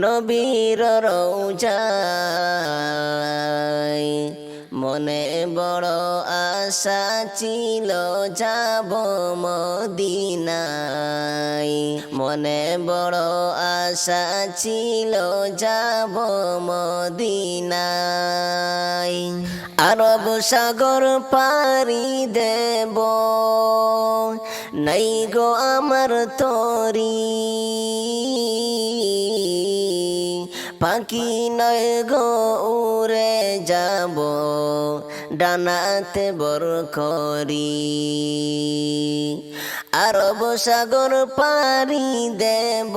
নবীর রৌজায় মনে বড় আশা ছিল যাব মদিনায়। মনে বড় আশা ছিল যাব মদিনায়। আরব সাগর পারি দেব, নাই গো আমার তরি। পাখি নয় গো উড়ে যাব, ডানাতে বর করি। আরব সাগর পারি দেব,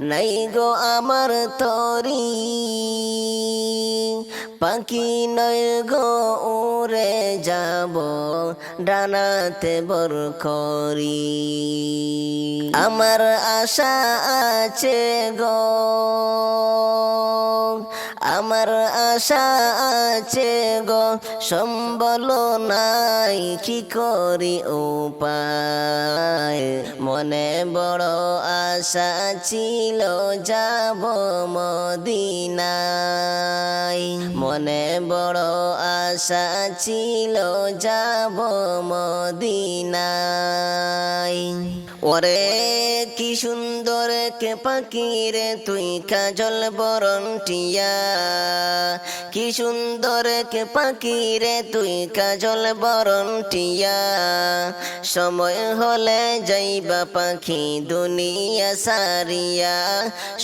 নাই গো আমার তরি। পাখি নয় গো উড়ে যাব, ডানাতে বর করি। আমার আশা আছে গো। আমার আশা আছে গো। সম্বল নাই, কি করি উপায়? মনে বড় আশা ছিল, যাব মদিনায়। মনে বড় আশা ছিল, যাব মদিনায়। ওরে কি সুন্দর কে পাখিরে তুই কাজল বরণ টিয়া কি সুন্দর কে পাখিরে তুই কাজল বরণ টিয়া সময় হলে যাইবা পাখি দুনিয়া সারিয়া।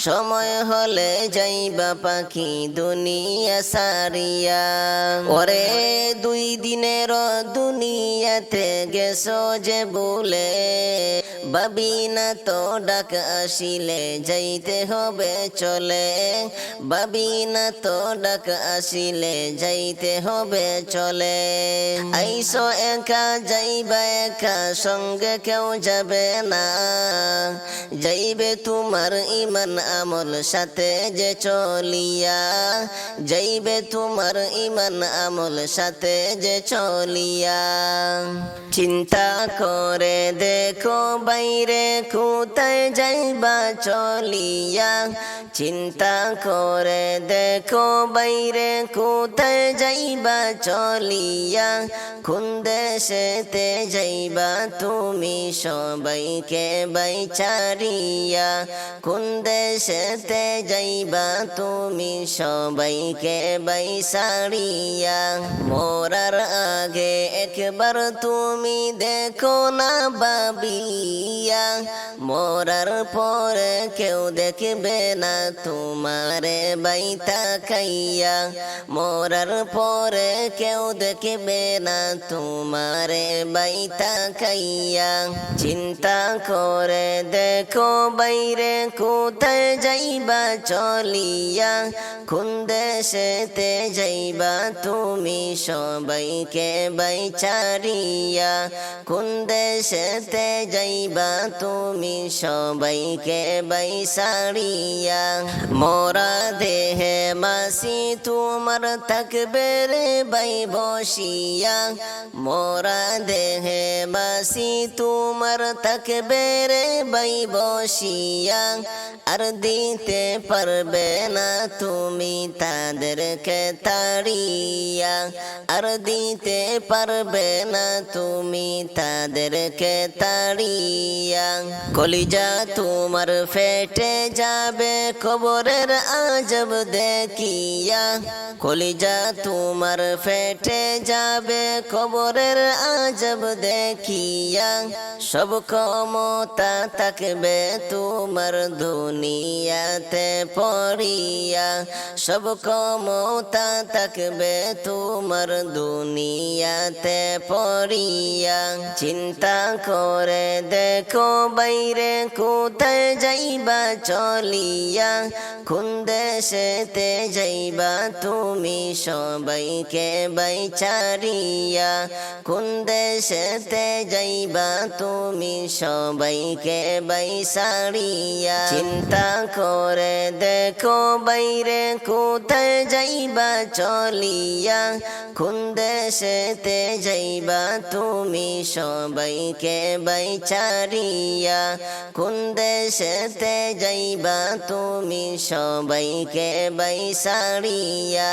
সময় হলে যাইবা পাখি দুনিয়া সারিয়া। ওরে দুই দিনের দুনিয়াতে গেছ যে বলে। ভাবি না তো ডাক আসিলে, যাইতে হবে চলে। ভাবি না তো ডাক আসিলে, যাইতে হবে চলে। আইসো একা, যাইবা একা, সঙ্গে কেউ যাবে না। যাইবে তোমার ইমান আমল সাথে যে চলিয়া। যাইবে তোমার ইমান আমল সাথে যে চলিয়া। চিন্তা করে দেখো বাইরে কোথায় যাইবা চলিয়া চিন্তা করে দেখো বাইরে কোথায় যাইবা, চলিয়া কোন দেশেতে যাইবা, তুমি সবাইকে বাইচারিয়া কোন দেশেতে যাইবা, তুমি সবাইকে বাইসারিয়া মোরার আগে একবার তুমি দেখো না বাবিয়া। মোরার পরে কেউ দেখবে না তোমারে বাইতা খাইয়া, মোরার পরে কেউ দেখবে না। তোমারে বাইতা খাইয়া, চিন্তা করে দেখো বাইরে কোথায় যাইবা চলিয়া। কোন দেশেতে যাইবা তুমি সবাইকে বাইচারিয়া। কোন দেশেতে যাইবা তুমি সবাইকে বাইসারিয়া। মোরা দেহে মাসি, তোমার থাকবে রে বাই বসিয়া মোরা দেহে মাসি, তোমার থাকবে রে বাই বসিয়া। আর দিতে পারবে না তুমি তাদেরকে তাড়িয়া। আর দিতে পারবে না তুমি তাদেরকে তাড়িয়া। কলিজা তোমার ফেটে যাবে, কবরের আজব দেখিয়া কলিজা তোমার ফেটে যাবে, কবরের আজব দেখিয়া, সব ক্ষমতা থাকবে তোমার দুনিয়াতে পড়িয়া, সব ক্ষমতা থাকবে তোমার দুনিয়াতে পড়িয়া। চিন্তা করে দেখো বাইরে কোথায় যাইবা চলিয়া, কোন দেশেতে যাইবা তুমি সবাইকে বাইচারিয়া কোন দেশেতে যাইবা তুমি সবাইকে বাইসারিয়া চিন্তা করে দেখো বাইরে কোথায় যাইবা চলিয়া। কোন দেশেতে যাইবা তুমি সবাইকে বাইচারিয়া কোন দেশেতে যাইবা তুমি সবাইকে বাইসারিয়া